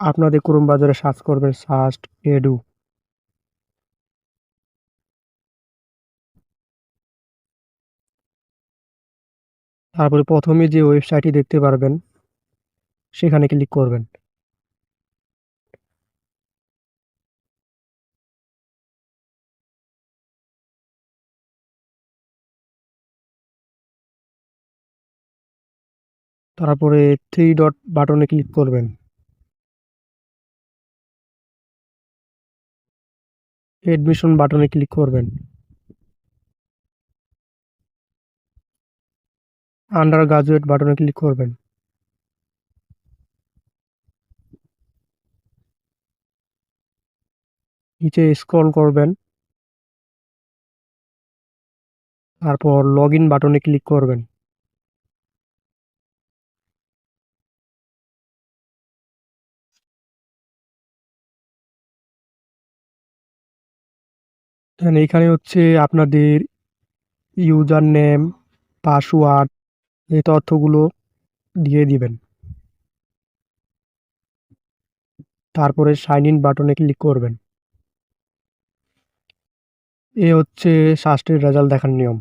আপনাদের ক্রোম বাজারে সার্চ করবেন সাস্ট এডু। তারপরে প্রথমে যে ওয়েবসাইটটি দেখতে পারবেন, সেখানে ক্লিক করবেন। তারপরে থ্রি ডট বাটনে ক্লিক করবেন। এডমিশন বাটনে ক্লিক করবেন। আন্ডার গ্রাজুয়েট বাটনে ক্লিক করবেন। নিচে স্ক্রল করবেন। তারপর লগ ইন বাটনে ক্লিক করবেন। দেন এখানে হচ্ছে আপনাদের ইউজার নেম পাসওয়ার্ড এই তথ্যগুলো দিয়ে দিবেন। তারপরে সাইন ইন বাটনে ক্লিক করবেন। এ হচ্ছে শাস্ত্রের রেজাল্ট দেখার নিয়ম।